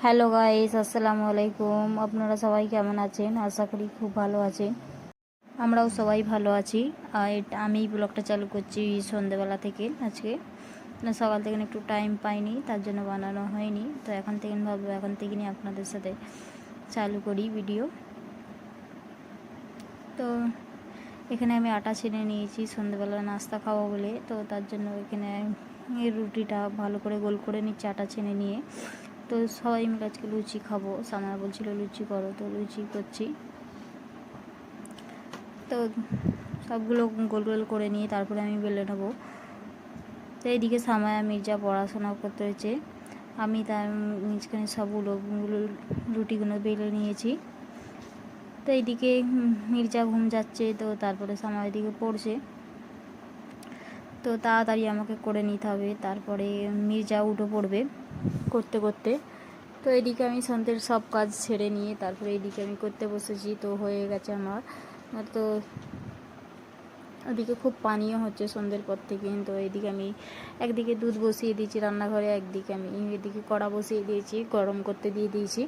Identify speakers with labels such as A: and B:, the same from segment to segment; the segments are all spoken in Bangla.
A: হ্যালো গাইস আসসালামু আলাইকুম আপনারা সবাই কেমন আছেন আশা করি খুব ভালো আছেন আমরাও সবাই ভালো আছি আমি ব্লগটা চালু করছি সন্ধেবেলা থেকে আজকে সকাল থেকে একটু টাইম পাইনি তার জন্য বানানো হয়নি তো এখন থেকে ভাববো এখন থেকে নিয়ে আপনাদের সাথে চালু করি ভিডিও তো এখানে আমি আটা ছেড়ে নিয়েছি সন্ধেবেলা নাস্তা খাব বলে তো তার জন্য এখানে রুটিটা ভালো করে গোল করে নিচ্ছি আটা ছেনে নিয়ে তো সবাই মিলে আজকে লুচি খাব। সামার বলছিল, লুচি করো। তো লুচি করছি। তো সবগুলো গোল গোল করে নিয়ে তারপরে আমি বেলে নেব। তো এইদিকে সামায়া, মির্জা পড়াশোনা করতে হয়েছে। আমি তার নিজখানে সবগুলো রুটিগুলো বেলে নিয়েছি। তো এইদিকে মির্জা ঘুম যাচ্ছে, তো তারপরে সামা এদিকে পড়ছে। তো তাড়াতাড়ি আমাকে করে নিতে হবে। তারপরে মির্জা উঠে পড়বে। করতে করতে। তো এদিকে আমি সন্ধ্যের সব কাজ ছেড়ে নিয়ে তারপরে এদিকে আমি করতে বসেছি, তো হয়ে গেছে আমার। তো ওদিকে খুব পানীয় হচ্ছে সন্ধ্যের পর থেকে। তো এইদিকে আমি একদিকে দুধ বসিয়ে দিয়েছি রান্নাঘরে, একদিকে আমি এদিকে কড়া বসিয়ে দিয়েছি, গরম করতে দিয়ে দিয়েছি।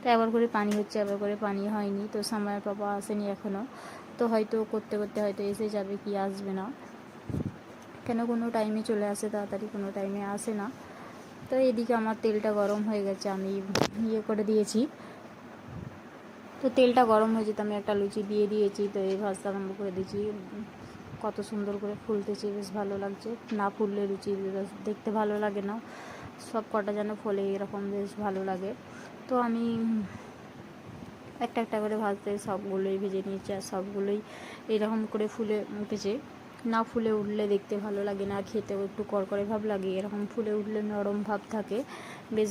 A: তো একবার করে পানি হচ্ছে একবার করে পানি হয়নি। তো সময়ের পাপা আসেনি এখনও তো হয়তো করতে করতে হয়তো এসে যাবে কি আসবে না। কেন কোনো টাইমে চলে আসে, তাড়াতাড়ি কোনো টাইমে আসে না। তো এদিকে আমার তেলটা গরম হয়ে গেছে, আমি ইয়ে করে দিয়েছি। তো তেলটা গরম হয়েছে তো আমি একটা লুচি দিয়ে দিয়েছি, তো এই ভাজতে আরম্ভ করে দিয়েছি। কত সুন্দর করে ফুলতেছে, বেশ ভালো লাগছে। না ফুললে লুচি দেখতে ভালো লাগে না। সব কটা যেন ফলে এরকম বেশ ভালো লাগে। তো আমি একটা একটা করে ভাজতে সবগুলোই ভেজে নিয়েছি আর সবগুলোই এরকম করে ফুলে উঠেছে। না ফুলে উঠলে দেখতে ভালো লাগে না, খেতেও একটু কড়কড়ে ভাব লাগে, এরকম ফুলে উঠলে নরম ভাব থাকে, বেশ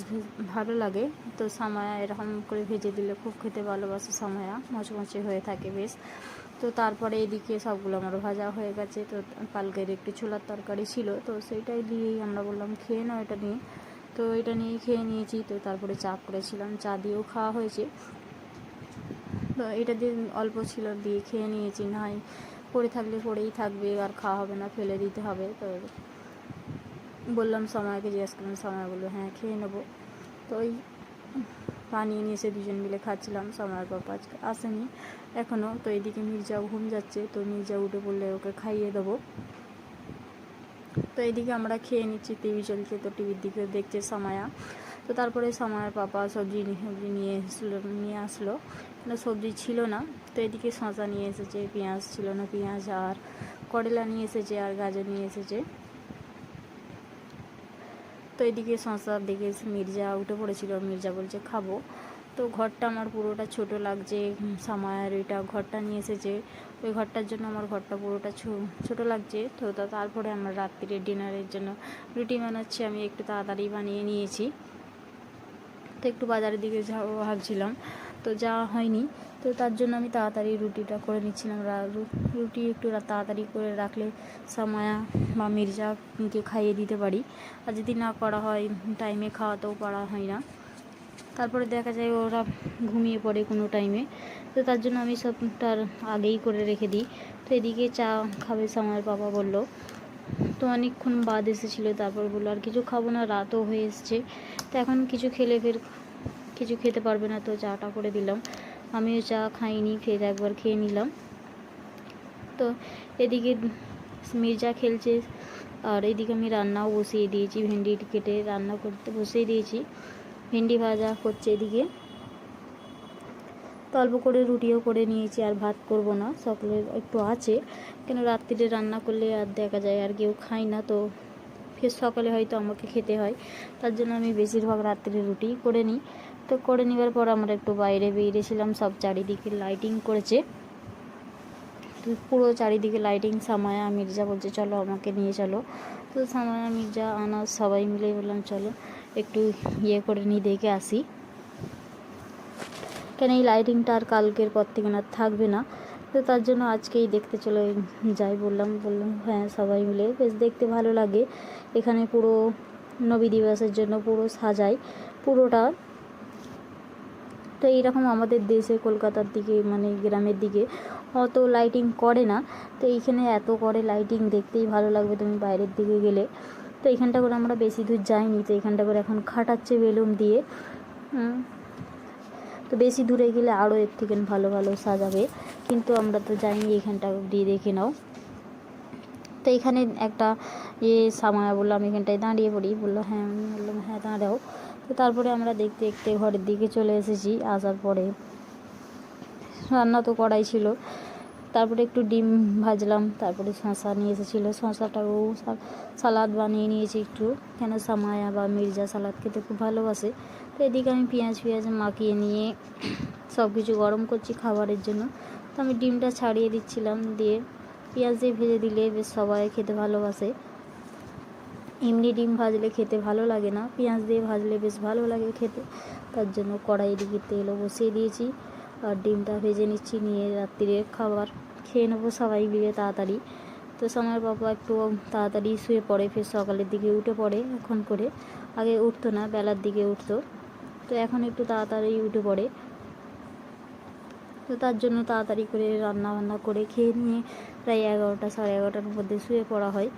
A: ভালো লাগে। তো সামায়া এরকম করে ভেজে দিলে খুব খেতে ভালোবাসে সামায়া মচমচে হয়ে থাকে বেশ। তো তারপরে এদিকে সবগুলো আমার ভাজা হয়ে গেছে, তো কালকের একটু ছোলার তরকারি ছিল, তো সেইটাই দিয়েই আমরা বললাম খেয়ে নাও এটা নিয়ে। তো এটা নিয়েই খেয়ে নিয়েছি, তো তারপরে চা করেছিলাম, চা দিয়েও খাওয়া হয়েছে। তো এটা দিয়ে অল্প ছিল, দিয়ে খেয়ে নিয়েছি, নাই পড়ে থাকলে পড়েই থাকবে, আর খাওয়া হবে না, ফেলে দিতে হবে। তো বললাম সময়কে, জিজ্ঞেস করলাম, সময় বলল হ্যাঁ খেয়ে নেব। তো ওই বানিয়ে নিয়ে এসে দুজন মিলে খাচ্ছিলাম, সময়ের বাবা আজকে আসেনি এখনও তো এদিকে মির্জা ঘুম যাচ্ছে, তো মির্জা উঠে পড়লে ওকে খাইয়ে দেবো। তো এইদিকে আমরা খেয়ে নিচ্ছি টিভি চলছে, তো টিভির দিকে দেখছে সামায়া। তো তারপরে সামায়ার পাপা সবজি সবজি নিয়ে এসলো, নিয়ে আসলো। কিন্তু সবজি ছিল না। তো এদিকে শশা নিয়ে এসেছে, পেঁয়াজ ছিল না, পেঁয়াজ আর করলা নিয়ে এসেছে আর গাজর নিয়ে এসেছে। তো এদিকে শশার দিকে মির্জা উঠে পড়েছিল, মির্জা বলছে, খাব। তো ঘরটা আমার পুরোটা ছোট লাগছে সামায়ার ওইটা ঘরটা নিয়ে এসেছে। ওই ঘরটার জন্য আমার ঘরটা পুরোটা ছোট লাগছে। তো তারপরে আমার রাত্রিরে ডিনারের জন্য রুটি বানাচ্ছি, আমি একটু তাড়াতাড়ি বানিয়ে নিয়েছি। তো একটু বাজারের দিকে ভাবছিলাম। তো যাওয়া হয়নি। তো তার জন্য আমি তাড়াতাড়ি রুটিটা করে নিচ্ছিলাম রুটি একটু তাড়াতাড়ি করে রাখলে সামায়া বা মির্জাকে খাইয়ে দিতে পারি। আর যদি না করা হয় টাইমে খাওয়াতেও পারা হয় না। তারপরে দেখা যায় ওরা ঘুমিয়ে পড়ে কোনো টাইমে তো তার জন্য আমি সবটার আগেই করে রেখে দিই। তো এদিকে চা খাবে সামার বাবা বলল। তো অনেকক্ষণ বাদ এসেছিল, তারপর বলল, আর কিছু খাব না, রাতও হয়ে এসছে। তো এখন কিছু খেলে ফের কিছু খেতে পারবে না, তো চাটা করে দিলাম। আমিও চা খাইনি, খেয়ে একবার খেয়ে নিলাম। তো এদিকে মির্জা খেলছে, আর এদিকে আমি রান্নাও বসিয়ে দিয়েছি, ভেন্ডি কেটে রান্না করতে বসিয়ে দিয়েছি। ভেন্ডি ভাজা করছে এদিকে। তো অল্প করে রুটিও করে নিয়েছি, আর ভাত করব না, সকলের একটু আছে। কেন রাত্রিরে রান্না করলে আর দেখা যায়, আর কেউ খায় না, তো ফের সকালে হয়তো আমাকে খেতে হয়। তার জন্য আমি বেশিরভাগ রাত্রে রুটি করে নিই। তো করে নেবার পর আমরা একটু বাইরে বেরিয়েছিলাম, সব চারিদিকে লাইটিং করেছে। তো পুরো চারিদিকে লাইটিং সামায়া মির্জা বলছে, চলো আমাকে নিয়ে চলো। তো সামায়া, মির্জা আনা সবাই মিলে বললাম, চলো একটু ইয়ে করে নিই, দেখে আসি। কেন এই লাইটিংটা আর কালকের পর থেকে না থাকবে না। তো তার জন্য আজকেই দেখতে চলে যাই, বললাম বললাম হ্যাঁ সবাই মিলে। বেশ, দেখতে ভালো লাগে। এখানে পুরো নবী দিবসের জন্য পুরো সাজাই, পুরোটা। তো এইরকম আমাদের দেশে, কলকাতার দিকে মানে গ্রামের দিকে অত লাইটিং করে না। তো এইখানে এত করে লাইটিং দেখতেই ভালো লাগবে তুমি বাইরের দিকে গেলে। তো এখানটা করে আমরা বেশি দূর যাইনি। তো এখানটা করে এখন খাটাচ্ছে বেলুন দিয়ে। তো বেশি দূরে গেলে আরও এর থেকে ভালো ভালো সাজাবে। কিন্তু আমরা তো যাইনি এখানটা দিয়ে দেখে নাও। তো এখানে একটা ইয়ে সামায়া বলল আমি এখানটায় দাঁড়িয়ে পড়ি। বলল হ্যাঁ আমি বললাম হ্যাঁ দাঁড়াও। তো তারপরে আমরা দেখতে দেখতে ঘরের দিকে চলে এসেছি আসার পরে। রান্না তো করাই ছিল। তারপরে একটু ডিম ভাজলাম, তারপরে শশা নিয়ে এসেছিল। শশাটাও সালাদ বানিয়ে নিয়েছি একটু। কেন, সামায়া বা মির্জা সালাদ খেতে খুব ভালোবাসে। তো এদিকে আমি পেঁয়াজ পেঁয়াজ মাখিয়ে নিয়ে সব কিছু গরম করছি খাবারের জন্য। তো আমি ডিমটা ছাড়িয়ে দিচ্ছিলাম দিয়ে পেঁয়াজ দিয়ে ভেজে দিলে বেশ সবাই খেতে ভালোবাসে। এমনি ডিম ভাজলে খেতে ভালো লাগে না, পেঁয়াজ দিয়ে ভাজলে বেশ ভালো লাগে খেতে। তার জন্য কড়াই দিকে তেলও বসিয়ে দিয়েছি আর ডিমটা ভেজে নিচ্ছি নিয়ে রাত্রিরে খাবার। খেয়ে নেব সবাই মিলে তাড়াতাড়ি। তো সময় বাবা একটু তাড়াতাড়ি শুয়ে পড়ে, ফের সকালের দিকে উঠে পড়ে এখন করে। আগে উঠতো না, বেলার দিকে উঠতো। তো এখন একটু তাড়াতাড়ি উঠে পড়ে। তো তার জন্য তাড়াতাড়ি করে রান্না বান্না করে খেয়ে নিয়ে প্রায় এগারোটা, সাড়ে এগারোটার মধ্যে শুয়ে পড়া হয়।